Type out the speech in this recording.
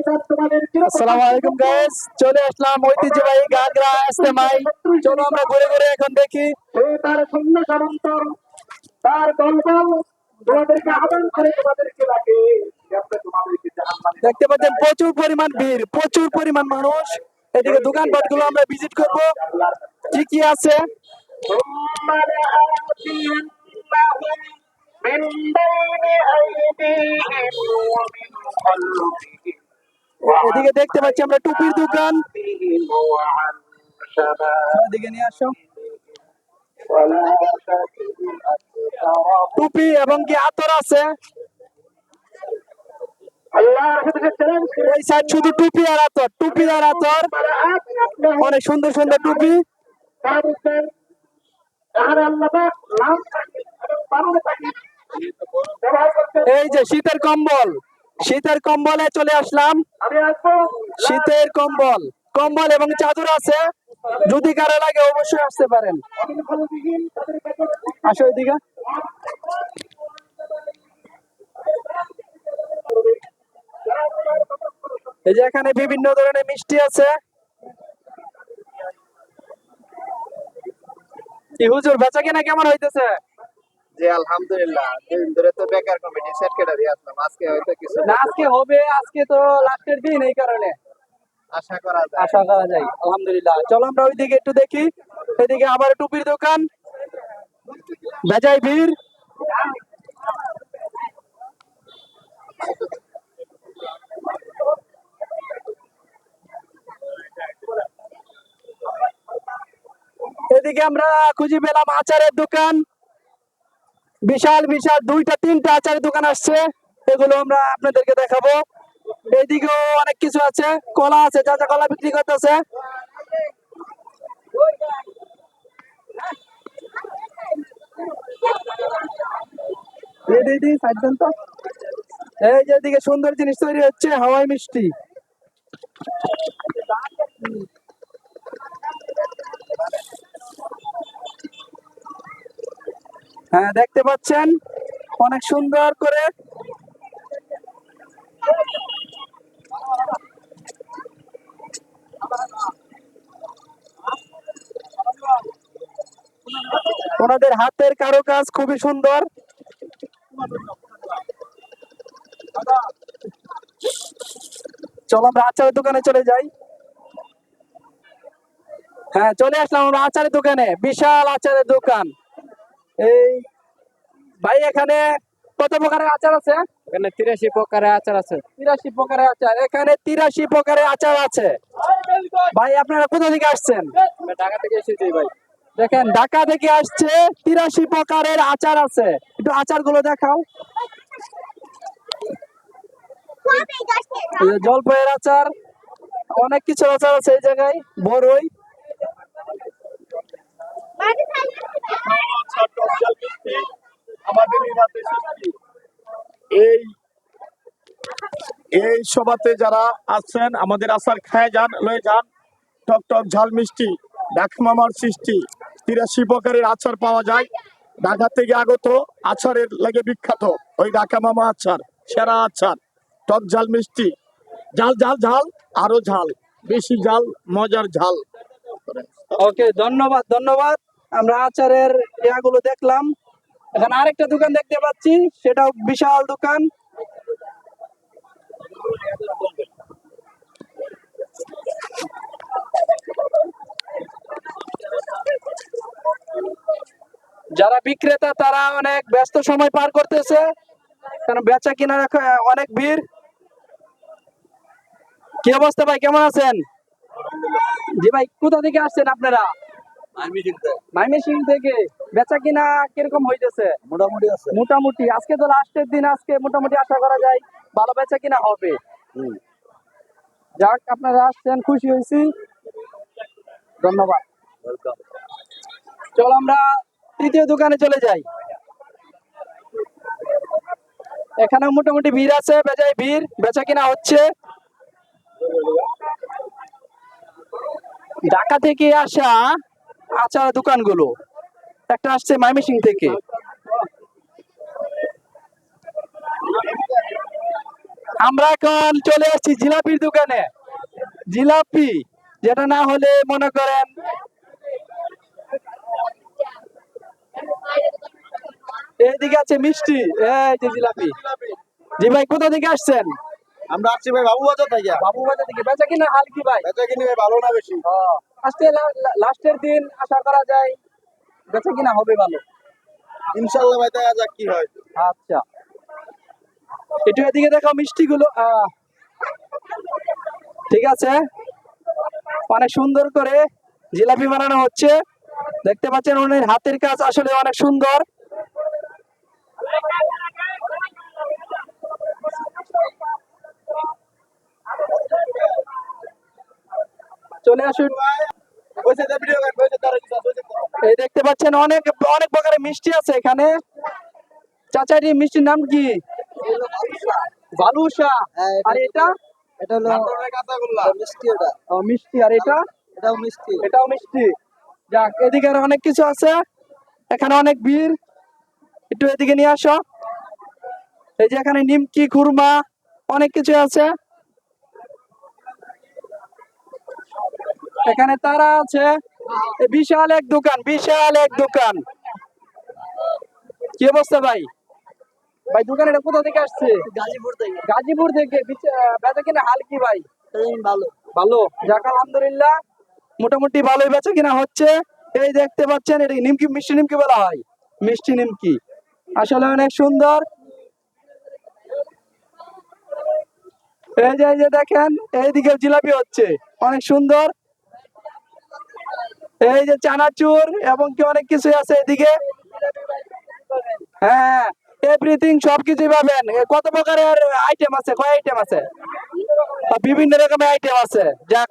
আসসালামু আলাইকুম গাইস চলে আসলাম ঐতিহ্যবাহী গাগরা ইস্তেমাই চলো আমরা ঘুরে ঘুরে এখন দেখি সে তার সৈন্য সামন্তর তার দলবল তোমাদেরকে আহ্বান করে তোমাদেরকে ডাকে যাতে তোমাদেরকে জাহান্নামে দেখতে পাচ্ছেন প্রচুর পরিমাণ ভিড় প্রচুর পরিমাণ মানুষ এদিকে দোকানপাট গুলো আমরা ভিজিট করব আল্লাহর কাছে কি কি আছে ثم لآتينهم من بين أيديهم ومن خلفهم এদিকে দেখতে পাচ্ছি আমরা টুপির দোকান। এদিকে নিয়ে আসো। টুপি এবং কি আতর আছে? ওই সাইড শুধু টুপি আর আতর টুপি আর আতর। অনেক সুন্দর সুন্দর টুপি। এই যে শীতের কম্বল। শীতের কম্বলে চলে আসলাম। শীতের কম্বল কম্বল এবং চাদর আছে। যদি কারও লাগে অবশ্যই আসতে পারেন। আসো এই যে এখানে বিভিন্ন ধরনের মিষ্টি আছে। হুজুর, বেচা কেনা কেমন হইতেছে? জি আলহামদুলিল্লাহ দুদিন ধরে তো বেকার কমিটি সেট কেটে দিয়ে আসলাম। আজকে হয়তো কিছু না আজকে হবে আজকে তো লাস্টের দিন এই কারণে। আশা করা যায়। আশা করা যায় আলহামদুলিল্লাহ। চলো আমরা ওইদিকে একটু দেখি এদিকে আবার টুপির দোকান। বেজাই ভিড়। এদিকে আমরা খুঁজে পেলাম আচারের দোকান। বিশাল বিশাল, দুইটা, তিনটা আচারের দোকান আসছে। এগুলো আমরা আপনাদেরকে দেখাবো। এদিকেও অনেক কিছু আছে। কলা আছে, যা যা কলা বিক্রি করতেছে। এই যে এদিকে সুন্দর জিনিস তৈরি হচ্ছে, হাওয়াই মিষ্টি। হ্যাঁ দেখতে পাচ্ছেন? অনেক সুন্দর করে। ওনাদের হাতের কারও কাজ খুবই সুন্দর। চলো, আমরা আচারের দোকানে চলে যাই। হ্যাঁ চলে আসলাম আমরা আচারের দোকানে। বিশাল আচারের দোকান। এই ভাই এখানে কত প্রকারের আচার আছে? এখানে তিরাশি প্রকারের আচার আছে। তিরাশি প্রকারের আচার। এখানে তিরাশি প্রকারের আচার আছে। ভাই আপনারা কোথা থেকে আসছেন? ঢাকা থেকে এসেছি ভাই। দেখেন ঢাকা থেকে আসছে তিরাশি প্রকারের আচার আছে। একটু আচারগুলো দেখাও জলপাইয়ের আচার অনেক কিছু আচার আছে এই জায়গায়। বড়ই এই এই সভাতে যারা আছেন, আমাদের আচার খায় যান, লয়ে যান। টক ঝাল মিষ্টি, ডাক মামার সৃষ্টি, তিরাশি প্রকারের আচার পাওয়া যায়। ঢাকা থেকে আগত আচারের লাগে বিখ্যাত ওই ঢাকা মামা আচার, সেরা আচার। টক ঝাল মিষ্টি, ঝাল ঝাল ঝাল, আরও ঝাল, বেশি ঝাল, মজার ঝাল। ওকে, ধন্যবাদ ধন্যবাদ। আমরা আচারের ইয়াগুলো দেখলাম। এখন আরেকটা দোকান দেখতে পাচ্ছি, সেটাও বিশাল দোকান। যারা বিক্রেতা, তারা অনেক ব্যস্ত সময় পার করতেছে কারণ বেচা কিনা অনেক ভিড়। কি অবস্থা ভাই, কেমন আছেন? জি ভাই, কোথা থেকে আসছেন আপনারা? মাইমেসিং থেকে বেচা কিনা কীরকম হইতেছে? মোটামুটি আছে। মোটামুটি। আজকে তো লাস্টের দিন আজকে মোটামুটি আশা করা যায় ভালো বেচা কিনা হবে। যাক আপনারা আসছেন খুশি হয়েছি। ধন্যবাদ। চল আমরা তৃতীয় দোকানে চলে যাই। এখানে মোটামুটি ভিড় আছে বেজায় ভিড় বেচা কিনা হচ্ছে। ঢাকা থেকে আসা আচার দোকানগুলো। একটা আসছে মাইমিসিং থেকে। আমরা এখন চলে আসছি জিলাপির দোকানে। জিলাপি যেটা না হলে মনে করেন এইদিকে আছে মিষ্টি এই যে জিলাপি। জি ভাই কোথা থেকে আসছেন? আমরা আসছি ভাই বাবু বাজার থেকে। বাবু বাজার থেকে। বেচা কিনা হাল কি ভাই? বেচা কিনি ভাই ভালো না বেশি। আজকে লাস্টের দিন আশা করা যায় বেচা কিনা হবে ভালো। ইনশাল্লাহ ভাই দেখা যাক কি হয়। আচ্ছা। একটু এদিকে দেখো মিষ্টি গুলো ঠিক আছে। অনেক সুন্দর করে জিলাপি বানানো হচ্ছে। দেখতে পাচ্ছেন ওনার হাতের কাজ আসলে অনেক সুন্দর। চলে আসুন। এই দেখতে পাচ্ছেন অনেক অনেক প্রকারের মিষ্টি আছে এখানে। চাচাটি মিষ্টির নাম কি? বালুশা। আর এটা? এটা হলো মিষ্টি ওটা। ও, মিষ্টি। আর এটা? এটাও মিষ্টি। এটাও মিষ্টি। যাক এদিকে আরও অনেক কিছু আছে। এখানে অনেক ভিড়। একটু এদিকে নিয়ে আসো। এই যে এখানে নিমকি খুরমা অনেক কিছু আছে। এখানে তারা আছে। বিশাল এক দোকান বিশাল এক দোকান। কি অবস্থা ভাই? ভাই দোকান এটা কোথা থেকে আসছে? গাজীপুর থেকে। গাজীপুর থেকে? বিচ- কিনা হাল কি ভাই? ভালো। ভালো? যাক আলহামদুলিল্লাহ। মোটামুটি ভালোই বেচা কিনা হচ্ছে। এই দেখতে পাচ্ছেন এটা নিমকি মিষ্টি নিমকি বলা হয়? মিষ্টি নিমকি। আসলে অনেক সুন্দর। এই যে এই যে দেখেন এইদিকে জিলাপি হচ্ছে। অনেক সুন্দর। এই যে চানাচুর এবং কি অনেক কিছু আছে এদিকে? হ্যাঁ এভরিথিং সবকিছুই পাবেন। কত প্রকারের আইটেম আছে? কয় আইটেম আছে? বিভিন্ন রকমের আইটেম আছে। যাক